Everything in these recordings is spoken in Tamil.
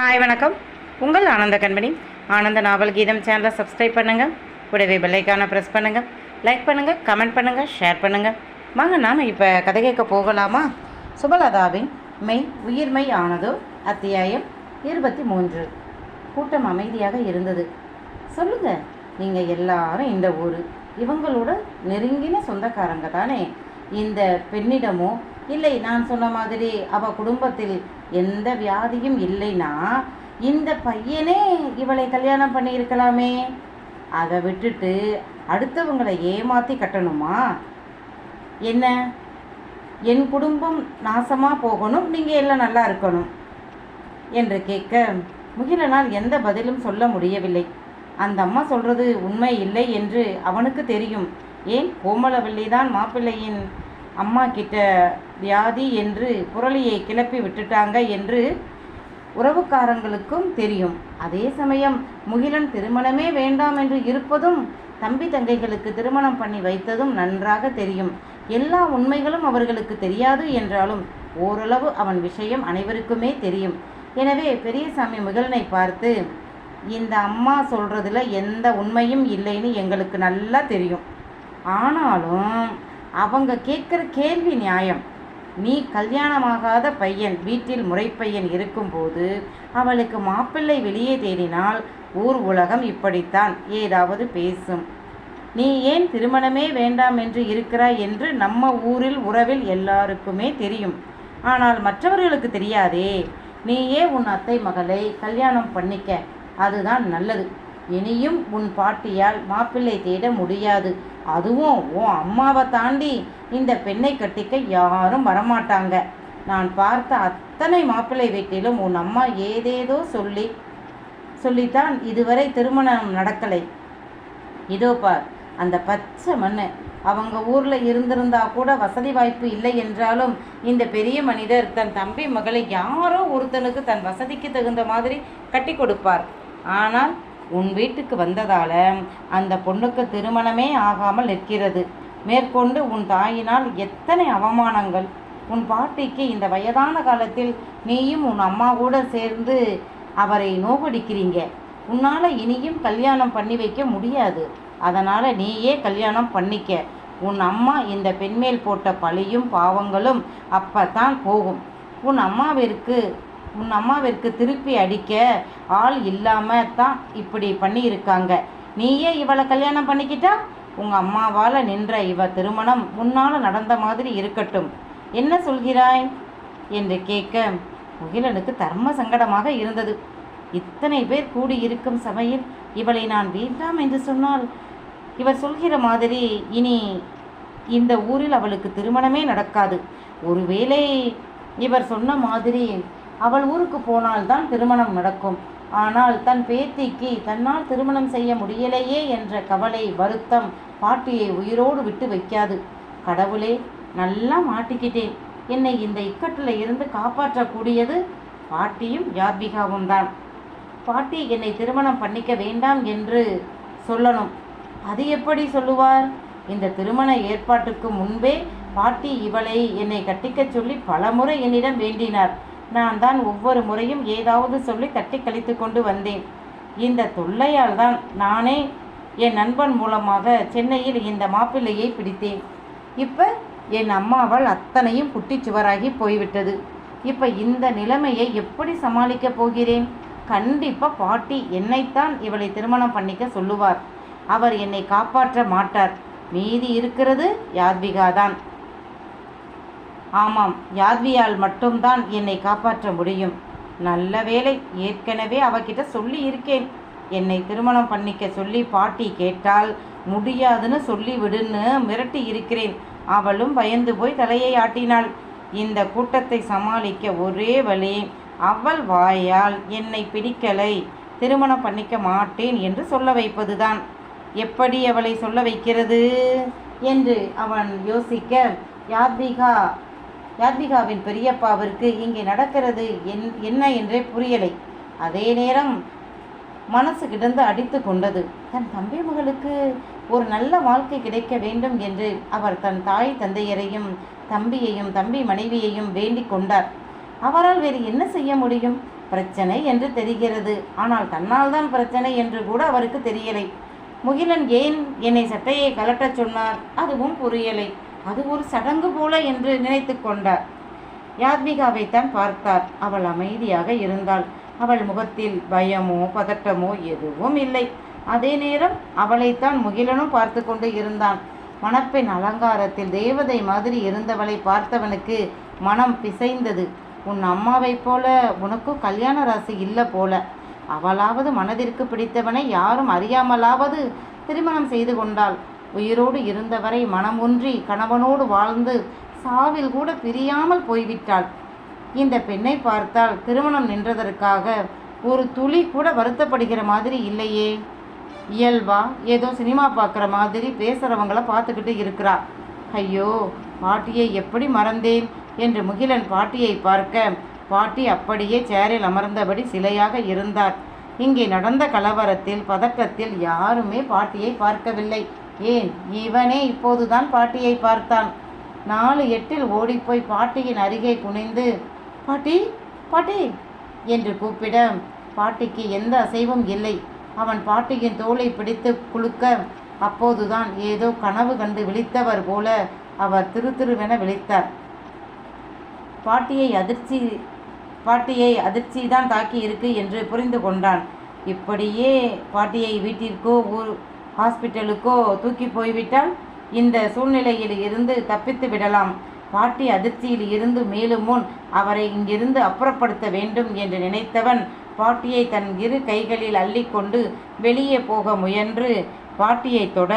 ஹாய் வணக்கம். உங்கள் ஆனந்த கண்மணி. ஆனந்த நாவல் கீதம் சேனலை சப்ஸ்கிரைப் பண்ணுங்கள் கூடவே பெல்லைக்கான ப்ரெஸ் பண்ணுங்கள் லைக் பண்ணுங்கள் கமெண்ட் பண்ணுங்கள் ஷேர் பண்ணுங்கள் வாங்க நாம் இப்போ கதை கேட்க போகலாமா? சுபலதாவின் மெய் உயிர்மை ஆனதோ அத்தியாயம் இருபத்தி மூன்று கூட்டம் அமைதியாக இருந்தது. சொல்லுங்க நீங்கள் எல்லாரும் இந்த ஊர் இவங்களோட நெருங்கின சொந்தக்காரங்க தானே? இந்த பெண்ணிடமோ? இல்லை நான் சொன்ன மாதிரி அவ குடும்பத்தில் எந்த வியாதியும் இல்லைன்னா இந்த பையனே இவளை கல்யாணம் பண்ணியிருக்கலாமே. அதை விட்டுட்டு அடுத்தவங்களை ஏமாற்றி கட்டணுமா? என்ன? என் குடும்பம் நாசமாக போகணும் நீங்கள் எல்லாம் நல்லா இருக்கணும் என்று கேட்க முகிலனால் எந்த பதிலும் சொல்ல முடியவில்லை. அந்த அம்மா சொல்கிறது உண்மை இல்லை என்று அவனுக்கு தெரியும். ஏன் கோமலவல்லி தான் மாப்பிள்ளையின் அம்மா கிட்ட வியாதி என்று குரலியை கிளப்பி விட்டுட்டாங்க என்று உறவுக்காரங்களுக்கும் தெரியும். அதே சமயம் முகிலன் திருமணமே வேண்டாம் என்று இருப்பதும் தம்பி தங்கைகளுக்கு திருமணம் பண்ணி வைத்ததும் நன்றாக தெரியும். எல்லா உண்மைகளும் அவர்களுக்கு தெரியாது என்றாலும் ஓரளவு அவன் விஷயம் அனைவருக்குமே தெரியும். எனவே பெரியசாமி முகிலனை பார்த்து இந்த அம்மா சொல்கிறதுல எந்த உண்மையும் இல்லைன்னு எங்களுக்கு நல்லா தெரியும். ஆனாலும் அவங்க கேட்குற கேள்வி நியாயம். நீ கல்யாணமாகாத பையன் வீட்டில் முறைப்பையன் இருக்கும்போது அவளுக்கு மாப்பிள்ளை வெளியே தேடினால் ஊர் உலகம் இப்படித்தான் ஏதாவது பேசும். நீ ஏன் திருமணமே வேண்டாம் என்று இருக்கிறாய் என்று நம்ம ஊரில் உறவில் எல்லாருக்குமே தெரியும். ஆனால் மற்றவர்களுக்கு தெரியாதே. நீயே உன் அத்தை மகளை கல்யாணம் பண்ணிக்க அதுதான் நல்லது. இனியும் உன் பாட்டியால் மாப்பிள்ளை தேட முடியாது. அதுவும் உன் அம்மாவை தாண்டி இந்த பெண்ணை கட்டிக்க யாரும் வரமாட்டாங்க. நான் பார்த்த அத்தனை மாப்பிள்ளை வீட்டிலும் உன் அம்மா ஏதேதோ சொல்லி சொல்லித்தான் இதுவரை திருமணம் நடக்கலை. இதோ பார் அந்த பச்சை மண் அவங்க ஊரில் இருந்திருந்தா கூட வசதி வாய்ப்பு இல்லை என்றாலும் இந்த பெரிய மனிதர் தன் தம்பி மகளை யாரோ ஒருத்தனுக்கு தன் வசதிக்கு தகுந்த மாதிரி கட்டி கொடுப்பார். ஆனால் உன் வீட்டுக்கு வந்ததால அந்த பொண்ணுக்கு திருமணமே ஆகாமல் நிற்கிறது. மேற்கொண்டு உன் தாயினால் எத்தனை அவமானங்கள். உன் பாட்டிக்கு இந்த வயதான காலத்தில் நீயும் உன் அம்மா கூட சேர்ந்து அவரை நோகடிக்கிறீங்க. உன்னால் இனியும் கல்யாணம் பண்ணி வைக்க முடியாது. அதனால் நீயே கல்யாணம் பண்ணிக்க. உன் அம்மா இந்த பெண்மேல் போட்ட பழியும் பாவங்களும் அப்போ தான் போகும். உன் அம்மாவிற்கு உன் அம்மாவிற்கு திருப்பி அடிக்க ஆள் இல்லாமல் தான் இப்படி பண்ணியிருக்காங்க. நீயே இவளை கல்யாணம் பண்ணிக்கிட்டா? உங்கள் அம்மாவால் நின்ற இவ திருமணம் முன்னால் நடந்த மாதிரி இருக்கட்டும். என்ன சொல்கிறாய்? என்று கேட்க முகிலனுக்கு தர்ம சங்கடமாக இருந்தது. இத்தனை பேர் கூடியிருக்கும் சமையல் இவளை நான் வேண்டாம் என்று சொன்னால் இவர் சொல்கிற மாதிரி இனி இந்த ஊரில் அவளுக்கு திருமணமே நடக்காது. ஒருவேளை இவர் சொன்ன மாதிரி அவள் ஊருக்கு போனால்தான் திருமணம் நடக்கும். ஆனால் தன் பேத்திக்கு தன்னால் திருமணம் செய்ய முடியலையே என்ற கவலை வருத்தம் பாட்டியை உயிரோடு விட்டு வைக்காது. கடவுளே நல்லா மாட்டிக்கிட்டேன். என்னை இந்த இக்கட்டில் இருந்து காப்பாற்றக்கூடியது பாட்டியும் யார்பிகாவும் தான். பாட்டி என்னை திருமணம் பண்ணிக்க வேண்டாம் என்று சொல்லணும். அது எப்படி சொல்லுவார்? இந்த திருமண ஏற்பாட்டுக்கு முன்பே பாட்டி இவளை என்னை கட்டிக்கச் சொல்லி பலமுறை என்னிடம் வேண்டினார். நான் தான் ஒவ்வொரு முறையும் ஏதாவது சொல்லி தட்டி கழித்து கொண்டு வந்தேன். இந்த தொல்லையால் தான் நானே என் நண்பன் மூலமாக சென்னையில் இந்த மாப்பிள்ளையை பிடித்தேன். இப்போ என் அம்மாவால் அத்தனையும் குட்டிச்சுவராகி போய்விட்டது. இப்போ இந்த நிலைமையை எப்படி சமாளிக்கப் போகிறேன்? கண்டிப்பாக பாட்டி என்னைத்தான் இவளை திருமணம் பண்ணிக்க சொல்லுவார். அவர் என்னை காப்பாற்ற மாட்டார். மீதி இருக்கிறது யாத்விகா தான் ஆமாம் யாத்வியால் மட்டும்தான் என்னை காப்பாற்ற முடியும். நல்ல வேலை ஏற்கனவே அவகிட்ட சொல்லி இருக்கேன் என்னை திருமணம் பண்ணிக்க சொல்லி பாட்டி கேட்டால் முடியாதுன்னு சொல்லி விடுன்னு மிரட்டி இருக்கிறேன் அவளும் பயந்து போய் தலையை ஆட்டினாள். இந்த கூட்டத்தை சமாளிக்க ஒரே வழி அவள் வாயால் என்னை பிடிக்கலை. திருமணம் பண்ணிக்க மாட்டேன் என்று சொல்ல வைப்பதுதான். எப்படி அவளை சொல்ல வைக்கிறது? என்று அவன் யோசிக்க யாத்விகா யாத்விகாவின் பெரியப்பாவிற்கு இங்கே நடக்கிறது என் என்ன என்றே புரியலை. அதே நேரம் மனசு கிடந்து அடித்து கொண்டது. தன் தம்பி மகளுக்கு ஒரு நல்ல வாழ்க்கை கிடைக்க வேண்டும் என்று அவர் தன் தாய் தந்தையரையும் தம்பியையும் தம்பி மனைவியையும் வேண்டிக் கொண்டார். அவரால் வேறு என்ன செய்ய முடியும்? பிரச்சனை என்று தெரிகிறது. ஆனால் தன்னால் தான் பிரச்சனை என்று கூட அவருக்கு தெரியலை. முகிலன் ஏன் என்னை சட்டையை கலட்டச் சொன்னார்? அதுவும் புரியலை. அது ஒரு சடங்கு போல என்று நினைத்து கொண்டார். யாத்மிகாவைத்தான் பார்த்தார். அவள் அமைதியாக இருந்தாள். அவள் முகத்தில் பயமோ பதட்டமோ எதுவும் இல்லை. அதே நேரம் அவளைத்தான் முகிலனும் பார்த்து கொண்டு இருந்தான். மணப்பெண் அலங்காரத்தில் தேவதை மாதிரி இருந்தவளை பார்த்தவனுக்கு மனம் பிசைந்தது. உன் அம்மாவைப் போல உனக்கும் கல்யாண ராசி இல்லை போல. அவளாவது மனதிற்கு பிடித்தவனை யாரும் அறியாமலாவது திருமணம் செய்து கொண்டாள். உயிரோடு இருந்தவரை மனமொன்றி கணவனோடு வாழ்ந்து சாவில் கூட பிரியாமல் போய்விட்டாள். இந்த பெண்ணை பார்த்தால் திருமணம் நின்றதற்காக ஒரு துளி கூட வருத்தப்படுகிற மாதிரி இல்லையே. இயல்பா ஏதோ சினிமா பார்க்குற மாதிரி பேசுகிறவங்கள பார்த்துக்கிட்டு இருக்கிறா. ஐயோ பாட்டியை எப்படி மறந்தேன் என்று முகிலன் பாட்டியை பார்க்க பாட்டி அப்படியே சேரில் அமர்ந்தபடி சிலையாக இருந்தார். இங்கே நடந்த கலவரத்தில் பதட்டத்தில் யாருமே பாட்டியை பார்க்கவில்லை. ஏன்? இவனே இப்போதுதான் பாட்டியை பார்த்தான். நாலு எட்டில் ஓடிப்போய் பாட்டியின் அருகே குனிந்து பாட்டி பாட்டி என்று கூப்பிட பாட்டிக்கு எந்த அசைவும் இல்லை. அவன் பாட்டியின் தோலை பிடித்து குலுக்க அப்போதுதான் ஏதோ கனவு கண்டு விழித்தவர் போல அவர் திரு திருவென விழித்தார். பாட்டியை அதிர்ச்சி பாட்டியை அதிர்ச்சி தான் தாக்கி இருக்கு என்று புரிந்து கொண்டான். இப்படியே பாட்டியை வீட்டிற்கோ ஊர் ஹாஸ்பிட்டலுக்கோ தூக்கி போய்விட்டால் இந்த சூழ்நிலையில் இருந்து தப்பித்து விடலாம். பாட்டி அதிர்ச்சியில் இருந்து மேலும் முன் அவரை இங்கிருந்து அப்புறப்படுத்த வேண்டும் என்று நினைத்தவன் பாட்டியை தன் இரு கைகளில் அள்ளிக்கொண்டு வெளியே போக முயன்று பாட்டியை தொட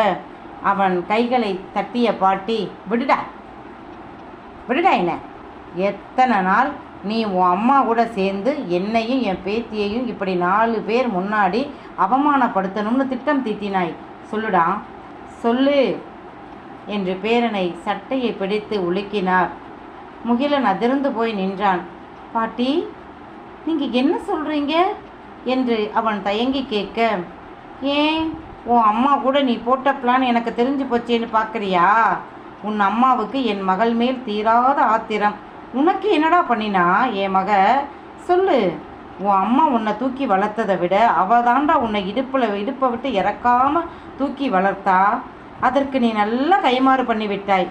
அவன் கைகளை தட்டிய பாட்டி விடுடா விடுடா என்ன? எத்தனை நாள் நீ உன் அம்மா கூட சேர்ந்து என்னையும் என் பேத்தியையும் இப்படி நாலு பேர் முன்னாடி அவமானப்படுத்தணும்னு திட்டம் தீட்டினாய். சொல்லுடா. சொல்லு என்று பேரனை சட்டையை பிடித்து உலுக்கினார். முகிலன் அதிர்ந்து போய் நின்றான். பாட்டி நீங்கள் என்ன சொல்கிறீங்க என்று அவன் தயங்கி கேட்க ஏன்? உன் அம்மா கூட நீ போட்ட பிளான் எனக்கு தெரிஞ்சு போச்சேன்னு பார்க்குறியா உன் அம்மாவுக்கு என் மகள் மேல் தீராத ஆத்திரம். உனக்கு என்னடா பண்ணினா? என் மக சொல்லு. உன் அம்மா உன்னை தூக்கி வளர்த்ததை விட அவ தாண்டா உன்னை இடுப்பில் இடுப்பை விட்டு இறக்காம தூக்கி வளர்த்தா? அதற்கு நீ நல்லா கைமாறு பண்ணி விட்டாய்.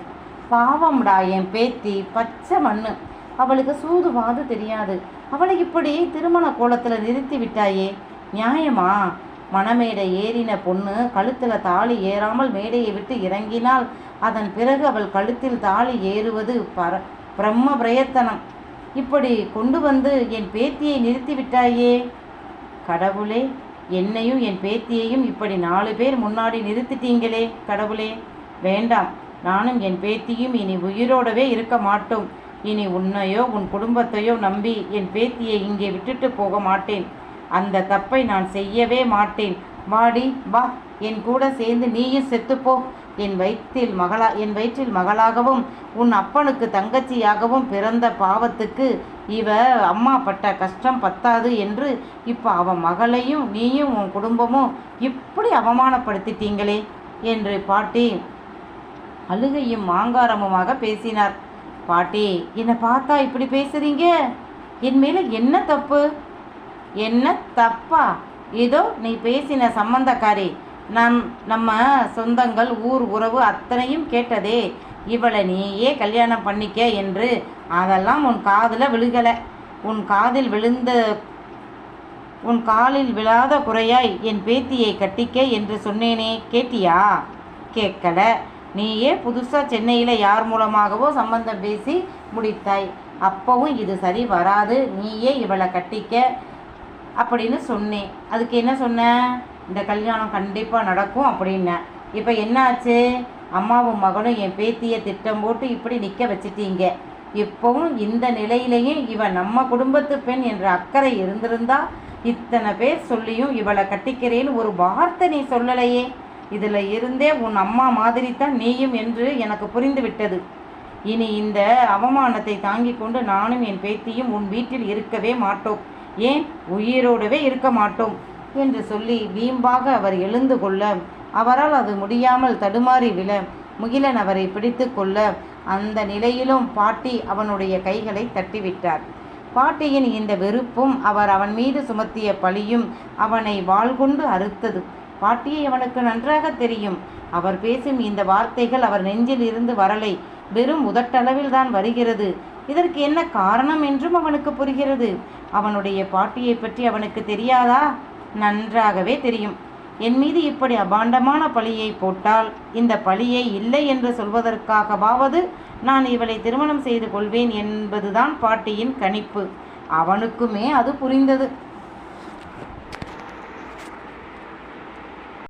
பாவம்டா என் பேத்தி பச்சை மண்ணு. அவளுக்கு சூதுவாது தெரியாது. அவளை இப்படி திருமண கோலத்தில் நிறுத்தி விட்டாயே? நியாயமா? மணமேடை ஏறின பொண்ணு கழுத்தில் தாலி ஏறாமல் மேடையை விட்டு இறங்கினால் அதன் பிறகு அவள் கழுத்தில் தாலி ஏறுவது பர பிரம்ம பிரயத்தனம். இப்படி கொண்டு வந்து என் பேத்தியை நிறுத்தி விட்டாயே. கடவுளே என்னையும் என் பேத்தியையும் இப்படி நாலு பேர் முன்னாடி நிறுத்திட்டீங்களே கடவுளே. வேண்டாம் நானும் என் பேத்தியும் இனி உயிரோடவே இருக்க மாட்டோம். இனி உன்னையோ உன் குடும்பத்தையோ நம்பி என் பேத்தியை இங்கே விட்டுட்டு போக மாட்டேன். அந்த தப்பை நான் செய்யவே மாட்டேன். மாடி வா என் கூட சேர்ந்து நீயும் செத்துப்போ. என் வயிற்றில் மகளா என் வயிற்றில் மகளாகவும் உன் அப்பனுக்கு தங்கச்சியாகவும் பிறந்த பாவத்துக்கு இவ அம்மா பட்ட கஷ்டம் பத்தாது என்று இப்போ அவன் மகளையும் நீயும் உன் குடும்பமும் இப்படி அவமானப்படுத்திட்டீங்களே என்று பாட்டி அழுகையும் மாங்காரமுமாக பேசினார். பாட்டி என்னை பார்த்தா இப்படி பேசுறீங்க? என் மேலே என்ன தப்பு? என்ன தப்பா? இதோ நீ பேசின சம்பந்தக்காரி நம் நம்ம சொந்தங்கள் ஊர் உறவு அத்தனையும் கேட்டதே. இவளை நீயே கல்யாணம் பண்ணிக்க என்று அதெல்லாம் உன் காதில் விழுகலை. உன் காதில் விழுந்த உன் காலில் விழாத குறையாய் என் பேத்தியை கட்டிக்க என்று சொன்னேனே கேட்டியா? கேட்கல. நீயே புதுசாக சென்னையில் யார் மூலமாகவோ சம்பந்தம் பேசி முடித்தாய். அப்பவும் இது சரி வராது. நீயே இவளை கட்டிக்க. அப்படின்னு சொன்னேன். அதுக்கு என்ன சொன்ன? இந்த கல்யாணம் கண்டிப்பாக நடக்கும் அப்படின்னேன் இப்போ என்னாச்சு அம்மாவும் மகனும் என் பேத்தியை திட்டம் போட்டு இப்படி நிற்க வச்சிட்டீங்க. இப்போவும் இந்த நிலையிலையும் இவன் நம்ம குடும்பத்து பெண் என்ற அக்கறை இருந்திருந்தா இத்தனை பேர் சொல்லியும் இவளை கட்டிக்கிறேன்னு ஒரு வார்த்தை நீ சொல்லலையே. இதில் இருந்தே உன் அம்மா மாதிரி தான் நீயும் என்று எனக்கு புரிந்து விட்டது. இனி இந்த அவமானத்தை தாங்கிக் கொண்டு நானும் என் பேத்தியும் உன் வீட்டில் இருக்கவே மாட்டோம். ஏன் உயிரோடவே இருக்க மாட்டோம்? என்று சொல்லி வீம்பாக அவர் எழுந்து கொள்ள அவரால் அது முடியாமல் தடுமாறி விழ முகிலன் அவரை பிடித்து கொள்ள அந்த நிலையிலும் பாட்டி அவனுடைய கைகளை தட்டிவிட்டார். பாட்டியின் இந்த வெறுப்பும் அவர் அவன் மீது சுமத்திய பழியும் அவனை வாள்கொண்டு அறுத்தது. பாட்டியை அவனுக்கு நன்றாக தெரியும். அவர் பேசும் இந்த வார்த்தைகள் அவர் நெஞ்சில் இருந்து வரலை. வெறும் உதட்டளவில் தான் வருகிறது. இதற்கு என்ன காரணம் என்றும் அவனுக்கு புரிகிறது. அவனுடைய பாட்டியை பற்றி அவனுக்கு தெரியாதா? நன்றாகவே தெரியும். என் மீது இப்படி அபாண்டமான பழியை போட்டால் இந்த பழியை இல்லை என்று சொல்வதற்காகவாவது நான் இவளை திருமணம் செய்து கொள்வேன் என்பதுதான் பாட்டியின் கணிப்பு. அவனுக்குமே அது புரிந்தது.